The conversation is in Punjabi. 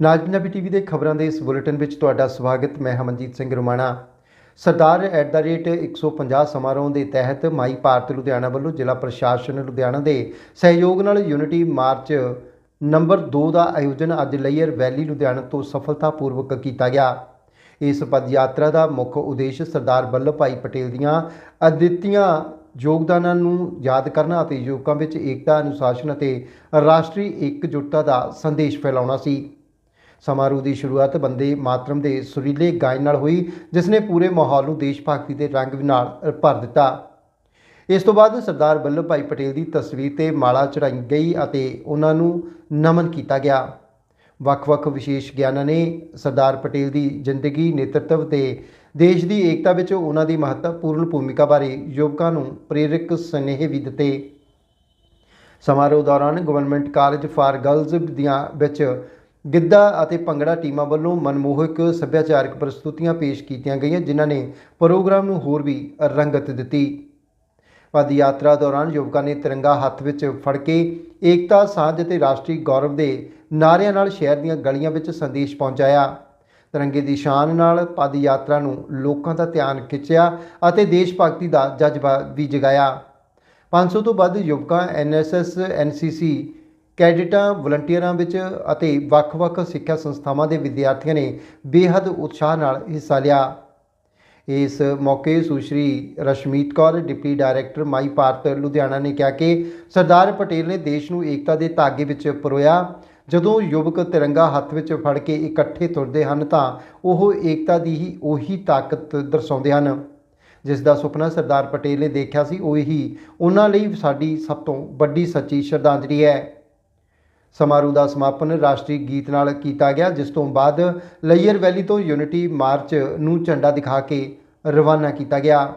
ਨਾਜ ਪੰਜਾਬੀ ਟੀਵੀ ਦੇ ਖਬਰਾਂ ਦੇ ਇਸ ਬੁਲੇਟਿਨ ਵਿੱਚ ਤੁਹਾਡਾ ਸਵਾਗਤ। ਮੈਂ Hamanjeet Singh Rumana. Sardar at the rate 150 ਸਮਾਰੋਹ ਦੇ ਤਹਿਤ ਮਾਈ ਭਾਰਤ ਲੁਧਿਆਣਾ ਵੱਲੋਂ ਜ਼ਿਲ੍ਹਾ ਪ੍ਰਸ਼ਾਸਨ ਲੁਧਿਆਣਾ ਦੇ ਸਹਿਯੋਗ ਨਾਲ ਯੂਨਿਟੀ ਮਾਰਚ ਨੰਬਰ 2 ਦਾ ਆਯੋਜਨ ਅੱਜ ਲਈਅਰ ਵੈਲੀ ਲੁਧਿਆਣਾ ਤੋਂ ਸਫਲਤਾਪੂਰਵਕ ਕੀਤਾ ਗਿਆ। ਇਸ ਪਦ ਯਾਤਰਾ ਦਾ ਮੁੱਖ ਉਦੇਸ਼ ਸਰਦਾਰ ਵੱਲਭ ਭਾਈ ਪਟੇਲ ਦੀਆਂ ਅਦਿੱਤੀਆਂ ਯੋਗਦਾਨਾਂ ਨੂੰ ਯਾਦ ਕਰਨਾ ਅਤੇ ਯੁਵਕਾਂ ਵਿੱਚ ਏਕਤਾ, ਅਨੁਸ਼ਾਸਨ ਅਤੇ ਰਾਸ਼ਟਰੀ ਇਕਜੁੱਟਤਾ ਦਾ ਸੰਦੇਸ਼ ਫੈਲਾਉਣਾ ਸੀ। ਸਮਾਰੋਹ ਦੀ ਸ਼ੁਰੂਆਤ ਬੰਦੇ ਮਾਤਰਮ ਦੇ ਸੁਰੀਲੇ ਗਾਇਨ ਨਾਲ ਹੋਈ ਜਿਸ ਨੇ ਪੂਰੇ ਮਾਹੌਲ ਨੂੰ ਦੇਸ਼ ਭਗਤੀ ਦੇ ਰੰਗ ਨਾਲ ਭਰ ਦਿੱਤਾ। ਇਸ ਤੋਂ ਬਾਅਦ ਸਰਦਾਰ ਵੱਲਭ ਭਾਈ ਪਟੇਲ ਦੀ ਤਸਵੀਰ ਤੇ ਮਾਲਾ ਚੜਾਈ ਗਈ ਅਤੇ ਉਹਨਾਂ ਨੂੰ ਨਮਨ ਕੀਤਾ ਗਿਆ। ਵੱਖ-ਵੱਖ ਵਿਸ਼ੇਸ਼ ਗਿਆਨਾਂ ਨੇ ਸਰਦਾਰ ਪਟੇਲ ਦੀ ਜ਼ਿੰਦਗੀ, ਨੇਤਰਤਵ ਤੇ ਦੇਸ਼ ਦੀ ਏਕਤਾ ਵਿੱਚ ਉਹਨਾਂ ਦੀ ਮਹੱਤਵਪੂਰਨ ਭੂਮਿਕਾ ਬਾਰੇ ਯੁਵਕਾਂ ਨੂੰ ਪ੍ਰੇਰਕ ਸੁਨੇਹੇ ਵੀ ਦਿੱਤੇ। ਸਮਾਰੋਹ ਦੌਰਾਨ ਗਵਰਨਮੈਂਟ ਕਾਲਜ ਫਾਰ ਗਰਲਜ਼ ਦੀਆਂ ਵਿੱਚ ਗਿੱਧਾ ਅਤੇ ਭੰਗੜਾ ਟੀਮਾਂ ਵੱਲੋਂ ਮਨਮੋਹਕ ਸੱਭਿਆਚਾਰਕ ਪ੍ਰਸਤੁਤੀਆਂ ਪੇਸ਼ ਕੀਤੀਆਂ ਗਈਆਂ, ਜਿਨ੍ਹਾਂ ਨੇ ਪ੍ਰੋਗਰਾਮ ਨੂੰ ਹੋਰ ਵੀ ਰੰਗਤ ਦਿੱਤੀ। ਪਦ ਯਾਤਰਾ ਦੌਰਾਨ ਯੁਵਕਾਂ ਨੇ ਤਿਰੰਗਾ ਹੱਥ ਵਿੱਚ ਫੜ ਕੇ ਏਕਤਾ, ਸਾਂਝ ਅਤੇ ਰਾਸ਼ਟਰੀ ਗੌਰਵ ਦੇ ਨਾਅਰਿਆਂ ਨਾਲ ਸ਼ਹਿਰ ਦੀਆਂ ਗਲੀਆਂ ਵਿੱਚ ਸੰਦੇਸ਼ ਪਹੁੰਚਾਇਆ। ਤਿਰੰਗੇ ਦੀ ਸ਼ਾਨ ਨਾਲ ਪਦ ਯਾਤਰਾ ਨੂੰ ਲੋਕਾਂ ਦਾ ਧਿਆਨ ਖਿੱਚਿਆ ਅਤੇ ਦੇਸ਼ ਭਗਤੀ ਦਾ ਜਜ਼ਬਾ ਵੀ ਜਗਾਇਆ। 500 ਤੋਂ ਵੱਧ ਯੁਵਕਾਂ ਐਨਐਸਐਸ ਐਨਸੀਸੀ ਕੈਡਿਟਾਂ, ਵਲੰਟੀਅਰਾਂ ਵਿੱਚ ਅਤੇ ਵੱਖ-ਵੱਖ ਸਿੱਖਿਆ ਸੰਸਥਾਵਾਂ ਦੇ ਵਿਦਿਆਰਥੀਆਂ ਨੇ ਬੇਹੱਦ ਉਤਸ਼ਾਹ ਨਾਲ ਹਿੱਸਾ ਲਿਆ। ਇਸ ਮੌਕੇ Sushri Rashmeet Kaur, deputy director my Bharat, Ludhiana ਨੇ ਕਿਹਾ ਕਿ ਸਰਦਾਰ ਪਟੇਲ ਨੇ ਦੇਸ਼ ਨੂੰ ਏਕਤਾ ਦੇ ਧਾਗੇ ਵਿੱਚ ਪਰੋਇਆ। ਜਦੋਂ ਯੁਵਕ ਤਿਰੰਗਾ ਹੱਥ ਵਿੱਚ ਫੜ ਕੇ ਇਕੱਠੇ ਤੁਰਦੇ ਹਨ ਤਾਂ ਉਹ ਏਕਤਾ ਦੀ ਹੀ ਉਹੀ ਤਾਕਤ ਦਰਸਾਉਂਦੇ ਹਨ। ਜਿਸ ਦਾ ਸੁਪਨਾ ਸਰਦਾਰ ਪਟੇਲ ਨੇ ਦੇਖਿਆ ਸੀ, ਉਹੀ ਉਹਨਾਂ ਲਈ ਸਾਡੀ ਸਭ ਤੋਂ ਵੱਡੀ ਸੱਚੀ ਸ਼ਰਧਾਂਜਲੀ ਹੈ। ਸਮਾਰੋਹ ਦਾ ਸਮਾਪਨ ਰਾਸ਼ਟਰੀ ਗੀਤ ਨਾਲ ਕੀਤਾ ਗਿਆ, ਜਿਸ ਤੋਂ ਬਾਅਦ ਲਈਅਰ ਵੈਲੀ ਤੋਂ ਯੂਨਿਟੀ ਮਾਰਚ ਨੂੰ ਝੰਡਾ ਦਿਖਾ ਕੇ ਰਵਾਨਾ ਕੀਤਾ ਗਿਆ।